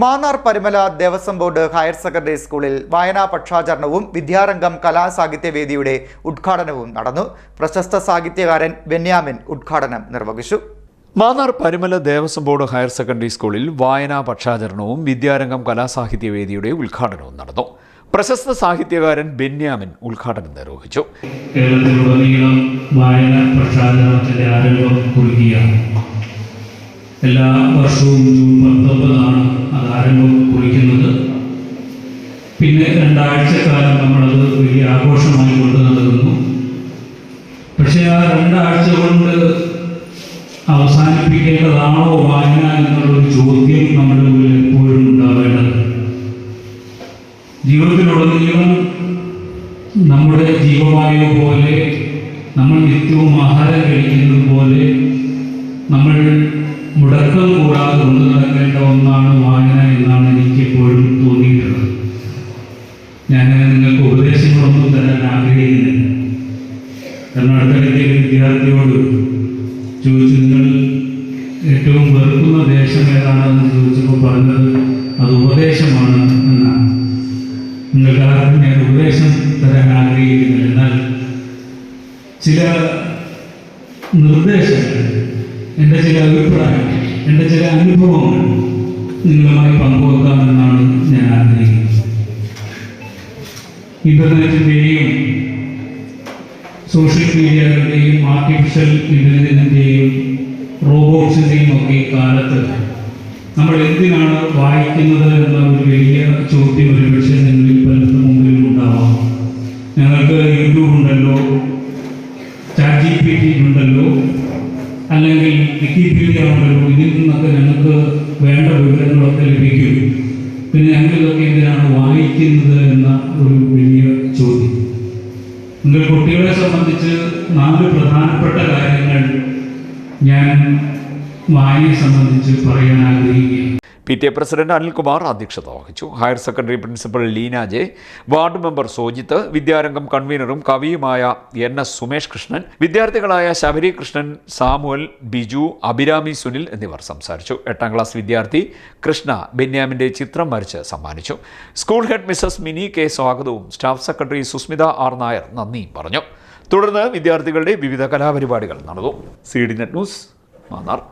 Mannar Parimala Devaswom board higher secondary സ്കൂളിൽ വായനാ പക്ഷാചരണവും വിദ്യാരംഗം കലാസാഹിത്യവേദിയുടെ ഉദ്ഘാടനവും നടന്നു. പ്രശസ്ത സാഹിത്യകാരൻ ബെന്യാമിൻ ഉദ്ഘാടനം നിർവഹിച്ചു. Mannar Parimala Devaswom board higher secondary സ്കൂളിൽ വായനാ പക്ഷാചരണവും വിദ്യാരംഗം കലാസാഹിത്യവേദിയുടെ ഉദ്ഘാടനവും നടന്നു. പ്രശസ്ത സാഹിത്യകാരൻ ബെന്യാമിൻ ഉദ്ഘാടനം നിർവഹിച്ചു. കേരളത്തിലുടനീളം വായനാ ആരംഭം കുറിക്കുകയാണ് എല്ലാ വർഷവും ജൂൺ പത്തൊമ്പതാണ് അത് ആരംഭം കുറിക്കുന്നത്. പിന്നെ രണ്ടാഴ്ചക്കാലം നമ്മളത് വലിയ ആഘോഷമായി കൊണ്ട് നടക്കുന്നു. പക്ഷേ ആ രണ്ടാഴ്ച കൊണ്ട് അവസാനിപ്പിക്കേണ്ടതാണോ വായന എന്നുള്ളൊരു ചോദ്യം നമ്മുടെ മുന്നിൽ എപ്പോഴും ഉണ്ടാവേണ്ടത്. ജീവിതത്തിലുടനീളം നമ്മുടെ ജീവവായു പോലെ നമ്മൾ നിത്യവും ആഹാരം കഴിക്കുന്നത് പോലെ വിദ്യാർത്ഥിയോട് ചോദിച്ചു നിങ്ങൾ ഏറ്റവും വെറുക്കുന്ന ദേശം ഏതാണെന്ന് ചോദിച്ചപ്പോൾ പറഞ്ഞത് അത് ഉപദേശമാണ് എന്നാണ്. നിങ്ങൾക്ക് ആർക്കും ഞാൻ ഉപദേശം തരാൻ ആഗ്രഹിക്കുന്നില്ല. എന്നാൽ ചില നിർദ്ദേശങ്ങൾ എന്റെ ചില അഭിപ്രായങ്ങൾ എന്റെ ചില അനുഭവങ്ങൾ നിങ്ങളുമായി പങ്കുവെക്കാമെന്നാണ് സോഷ്യൽ മീഡിയകളുടെയും ആർട്ടിഫിഷ്യൽ ഇന്റലിജൻസിന്റെയും റോബോട്ട്സിന്റെയും ഒക്കെ കാലത്ത് നമ്മൾ എന്തിനാണ് വായിക്കുന്നത് എന്ന ഒരു വലിയ ചോദ്യം ഒരു പക്ഷേ നിങ്ങൾ പലർക്കും മുമ്പിലും ഉണ്ടാവാം. ഞങ്ങൾക്ക് യൂട്യൂബ് ഉണ്ടല്ലോ ചാറ്റ് ജി പി ടി ഉണ്ടല്ലോ അല്ലെങ്കിൽ വിക്കിപീഡിയ ഉണ്ടല്ലോ ഇതിൽ നിന്നൊക്കെ ഞങ്ങൾക്ക് വേണ്ട വിവരങ്ങളൊക്കെ ലഭിക്കും. പിന്നെ ഞങ്ങൾ ഇതൊക്കെ എന്തിനാണ് വായിക്കുന്നത് എന്ന ഒരു വലിയ നിങ്ങൾ കുട്ടികളെ സംബന്ധിച്ച് നാല് പ്രധാനപ്പെട്ട കാര്യങ്ങൾ ഞാൻ വായനയെ സംബന്ധിച്ച് പറയാൻ ആഗ്രഹിക്കുകയാണ്. P T A president Anilkumar അധ്യക്ഷത വഹിച്ചു. Higher secondary principal Leena J ward member Sojith Vidyarangam കൺവീനറും കവിയുമായ എൻ എസ് സുമേഷ് കൃഷ്ണൻ വിദ്യാർത്ഥികളായ ശബരി കൃഷ്ണൻ സാമുവൽ ബിജു അഭിരാമി സുനിൽ എന്നിവർ സംസാരിച്ചു. എട്ടാം ക്ലാസ് വിദ്യാർത്ഥി കൃഷ്ണ ബെന്യാമിന്റെ ചിത്രം വരച്ച് സമ്മാനിച്ചു. School head Mrs Mini K സ്വാഗതവും staff secretary Susmitha R Nair നന്ദിയും പറഞ്ഞു. തുടർന്ന് വിദ്യാർത്ഥികളുടെ വിവിധ കലാപരിപാടികൾ നടന്നു. C D net news Mannar.